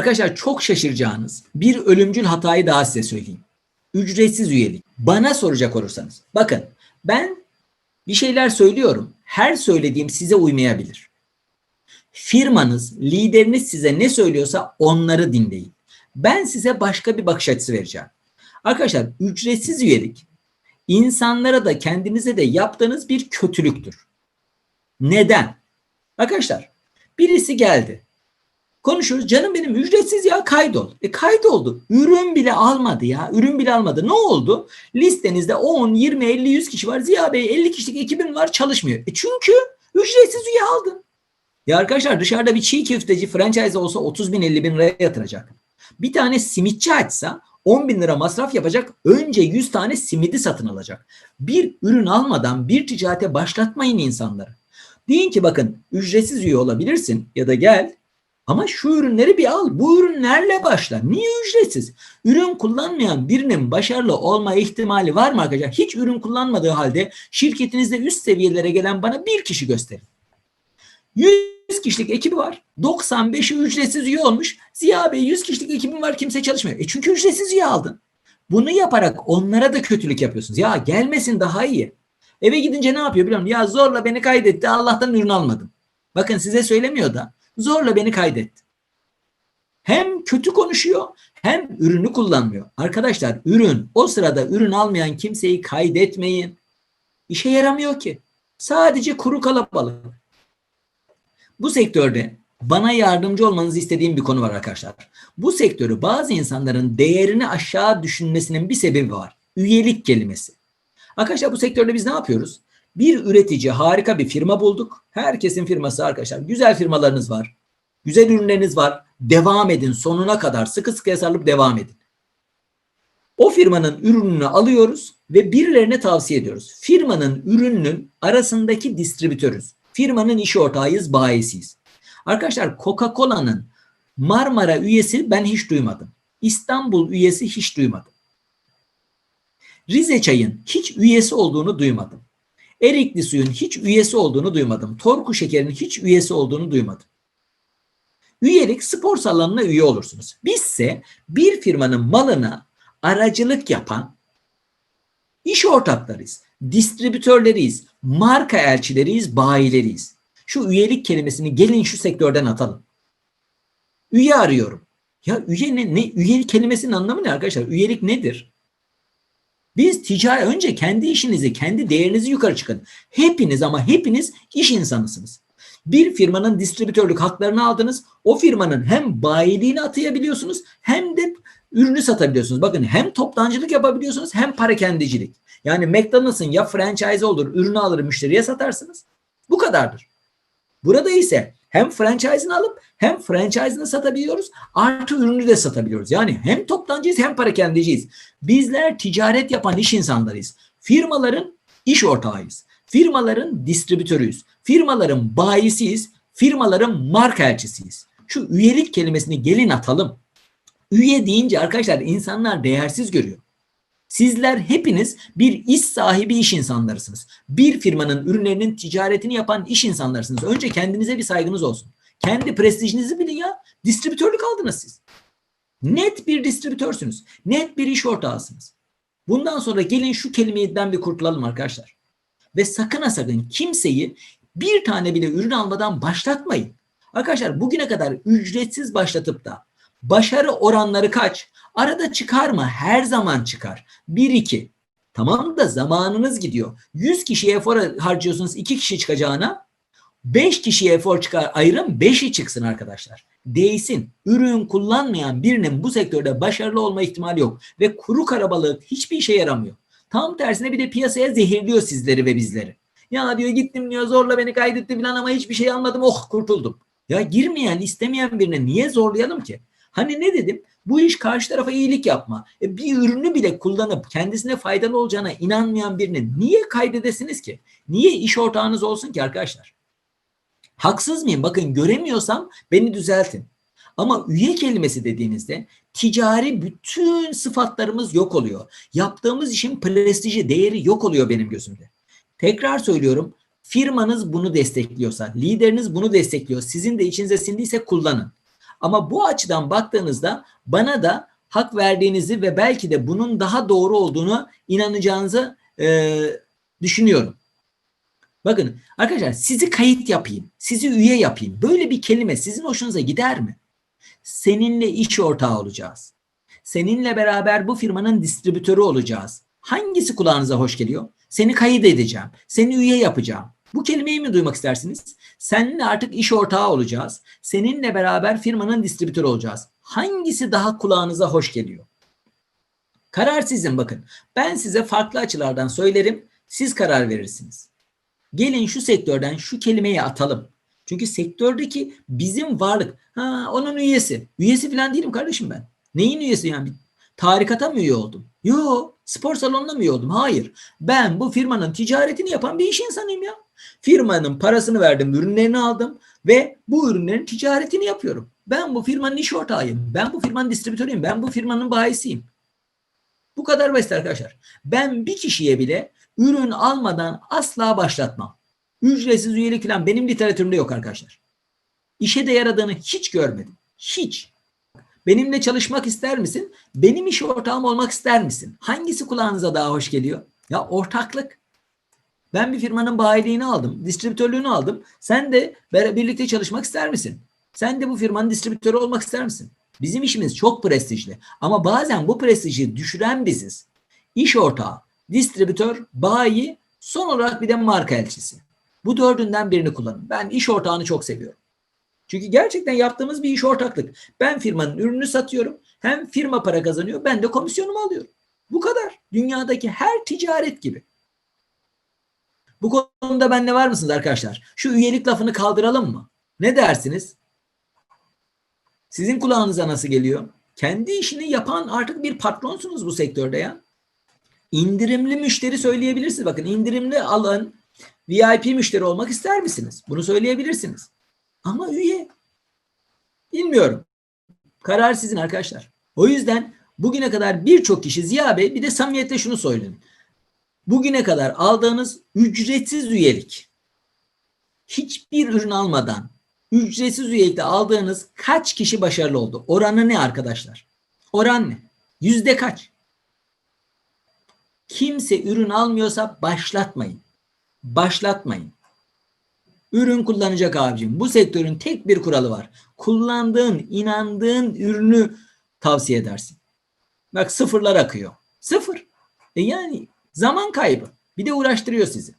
Arkadaşlar çok şaşıracağınız bir ölümcül hatayı daha size söyleyeyim. Ücretsiz üyelik. Bana soracak olursanız. Bakın ben bir şeyler söylüyorum. Her söylediğim size uymayabilir. Firmanız, lideriniz size ne söylüyorsa onları dinleyin. Ben size başka bir bakış açısı vereceğim. Arkadaşlar ücretsiz üyelik insanlara da kendinize de yaptığınız bir kötülüktür. Neden? Arkadaşlar birisi geldi. Konuşuyoruz. Canım benim ücretsiz ya kaydol. E kaydoldu. Ürün bile almadı ya. Ürün bile almadı. Ne oldu? Listenizde 10, 20, 50, 100 kişi var. Ziya Bey 50 kişilik ekibim var çalışmıyor. E çünkü ücretsiz üye aldın. Ya arkadaşlar dışarıda bir çiğ köfteci franchise olsa 30 bin 50 bin liraya yatıracak. Bir tane simitçi açsa 10 bin lira masraf yapacak. Önce 100 tane simidi satın alacak. Bir ürün almadan bir ticarete başlatmayın insanları. Deyin ki bakın ücretsiz üye olabilirsin ya da gel ama şu ürünleri bir al. Bu ürünlerle başla. Niye ücretsiz? Ürün kullanmayan birinin başarılı olma ihtimali var mı arkadaşlar? Hiç ürün kullanmadığı halde şirketinizde üst seviyelere gelen bana bir kişi gösterin. 100 kişilik ekibi var. 95'i ücretsiz üye olmuş. Ziya Bey 100 kişilik ekibim var kimse çalışmıyor. E çünkü ücretsiz üye aldın. Bunu yaparak onlara da kötülük yapıyorsunuz. Ya gelmesin daha iyi. Eve gidince ne yapıyor biliyor musun? Ya zorla beni kaydetti Allah'tan ürün almadım. Bakın size söylemiyor da zorla beni kaydetti. Hem kötü konuşuyor hem ürünü kullanmıyor. Arkadaşlar ürün o sırada ürün almayan kimseyi kaydetmeyin. İşe yaramıyor ki. Sadece kuru kalabalık. Bu sektörde bana yardımcı olmanızı istediğim bir konu var arkadaşlar. Bu sektörü bazı insanların değerini aşağı düşünmesinin bir sebebi var. Üyelik kelimesi. Arkadaşlar bu sektörde biz ne yapıyoruz? Bir üretici harika bir firma bulduk. Herkesin firması arkadaşlar. Güzel firmalarınız var. Güzel ürünleriniz var. Devam edin sonuna kadar sıkı sıkı sarılıp devam edin. O firmanın ürününü alıyoruz ve birilerine tavsiye ediyoruz. Firmanın ürününün arasındaki distribütörüz. Firmanın iş ortağıyız, bayisiyiz. Arkadaşlar Coca-Cola'nın Marmara üyesi ben hiç duymadım. İstanbul üyesi hiç duymadım. Rize Çay'ın hiç üyesi olduğunu duymadım. Erikli Suyun hiç üyesi olduğunu duymadım. Torku Şeker'in hiç üyesi olduğunu duymadım. Üyelik spor salonuna üye olursunuz. Bizse bir firmanın malına aracılık yapan iş ortaklarıyız, distribütörleriyiz, marka elçileriyiz, bayileriyiz. Şu üyelik kelimesini gelin şu sektörden atalım. Üye arıyorum. Ya üye ne? ne? Üyelik kelimesinin anlamı ne arkadaşlar? Üyelik nedir? Biz ticari önce kendi işinizi, kendi değerinizi yukarı çıkın. Hepiniz ama hepiniz iş insanısınız. Bir firmanın distribütörlük haklarını aldınız. O firmanın hem bayiliğini atayabiliyorsunuz hem de ürünü satabiliyorsunuz. Bakın hem toptancılık yapabiliyorsunuz hem parakendicilik. Yani McDonald's'ın ya franchise olur, ürünü alır müşteriye satarsınız. Bu kadardır. Burada ise hem franchise'ını alıp hem franchise'ını satabiliyoruz artı ürünü de satabiliyoruz. Yani hem toptancıyız hem parakendiciyiz. Bizler ticaret yapan iş insanlarıyız. Firmaların iş ortağıyız. Firmaların distribütörüyüz. Firmaların bayisiyiz. Firmaların marka elçisiyiz. Şu üyelik kelimesini gelin atalım. Üye deyince arkadaşlar insanlar değersiz görüyor. Sizler hepiniz bir iş sahibi iş insanlarısınız. Bir firmanın ürünlerinin ticaretini yapan iş insanlarısınız. Önce kendinize bir saygınız olsun. Kendi prestijinizi bilin ya. Distribütörlük aldınız siz. Net bir distribütörsünüz. Net bir iş ortağısınız. Bundan sonra gelin şu kelimeden bir kurtulalım arkadaşlar. Ve sakın ha sakın kimseyi bir tane bile ürün almadan başlatmayın. Arkadaşlar bugüne kadar ücretsiz başlatıp da başarı oranları kaç? Arada çıkar mı? Her zaman çıkar. 1-2. Tamam da zamanınız gidiyor. 100 kişiye efor harcıyorsunuz 2 kişi çıkacağına 5 kişiye efor çıkar ayırın 5'i çıksın arkadaşlar. Değsin. Ürün kullanmayan birinin bu sektörde başarılı olma ihtimali yok. Ve kuru karabalık hiçbir işe yaramıyor. Tam tersine bir de piyasaya zehirliyor sizleri ve bizleri. Ya diyor gittim diyor zorla beni kaydetti falan ama hiçbir şey almadım oh kurtuldum. Ya girmeyen istemeyen birine niye zorlayalım ki? Hani ne dedim? Bu iş karşı tarafa iyilik yapma. E bir ürünü bile kullanıp kendisine faydalı olacağına inanmayan birini niye kaydedesiniz ki? Niye iş ortağınız olsun ki arkadaşlar? Haksız mıyım? Bakın göremiyorsam beni düzeltin. Ama üye kelimesi dediğinizde ticari bütün sıfatlarımız yok oluyor. Yaptığımız işin prestiji, değeri yok oluyor benim gözümde. Tekrar söylüyorum. Firmanız bunu destekliyorsa, lideriniz bunu destekliyor, sizin de içinize sindiyse kullanın. Ama bu açıdan baktığınızda bana da hak verdiğinizi ve belki de bunun daha doğru olduğunu inanacağınızı e, düşünüyorum. Bakın arkadaşlar sizi kayıt yapayım, sizi üye yapayım. Böyle bir kelime sizin hoşunuza gider mi? Seninle iş ortağı olacağız. Seninle beraber bu firmanın distribütörü olacağız. Hangisi kulağınıza hoş geliyor? Seni kayıt edeceğim. Seni üye yapacağım. Bu kelimeyi mi duymak istersiniz? Seninle artık iş ortağı olacağız. Seninle beraber firmanın distribütörü olacağız. Hangisi daha kulağınıza hoş geliyor? Karar sizin bakın. Ben size farklı açılardan söylerim. Siz karar verirsiniz. Gelin şu sektörden şu kelimeyi atalım. Çünkü sektördeki bizim varlık. Ha onun üyesi. Üyesi falan değilim kardeşim ben. Neyin üyesi yani? Tarikata mı üye oldum? Yo. Spor salonuna mı üye oldum? Hayır. Ben bu firmanın ticaretini yapan bir iş insanıyım ya. Firmanın parasını verdim, ürünlerini aldım ve bu ürünlerin ticaretini yapıyorum. Ben bu firmanın iş ortağıyım. Ben bu firmanın distribütörüyüm. Ben bu firmanın bayisiyim. Bu kadar basit arkadaşlar. Ben bir kişiye bile ürün almadan asla başlatmam. Ücretsiz üyelik falan benim literatürümde yok arkadaşlar. İşe de yaradığını hiç görmedim. Hiç. Benimle çalışmak ister misin? Benim iş ortağım olmak ister misin? Hangisi kulağınıza daha hoş geliyor? Ya ortaklık. Ben bir firmanın bayiliğini aldım, distribütörlüğünü aldım. Sen de birlikte çalışmak ister misin? Sen de bu firmanın distribütörü olmak ister misin? Bizim işimiz çok prestijli. Ama bazen bu prestiji düşüren biziz. İş ortağı, distribütör, bayi, son olarak bir de marka elçisi. Bu dördünden birini kullanın. Ben iş ortağını çok seviyorum. Çünkü gerçekten yaptığımız bir iş ortaklık. Ben firmanın ürünü satıyorum. Hem firma para kazanıyor, ben de komisyonumu alıyorum. Bu kadar. Dünyadaki her ticaret gibi. Bu konuda bende var mısınız arkadaşlar? Şu üyelik lafını kaldıralım mı? Ne dersiniz? Sizin kulağınıza nasıl geliyor? Kendi işini yapan artık bir patronsunuz bu sektörde ya. İndirimli müşteri söyleyebilirsiniz. Bakın indirimli alın, VIP müşteri olmak ister misiniz? Bunu söyleyebilirsiniz. Ama üye. Bilmiyorum. Karar sizin arkadaşlar. O yüzden bugüne kadar birçok kişi Ziya Bey bir de samimiyetle şunu söyleyin. Bugüne kadar aldığınız ücretsiz üyelik hiçbir ürün almadan ücretsiz üyelikte aldığınız kaç kişi başarılı oldu? Oranı ne arkadaşlar? Oran ne? Yüzde kaç? Kimse ürün almıyorsa başlatmayın. Başlatmayın. Ürün kullanacak abicim. Bu sektörün tek bir kuralı var. Kullandığın, inandığın ürünü tavsiye edersin. Bak sıfırlar akıyor. Sıfır. E yani zaman kaybı. Bir de uğraştırıyor sizi.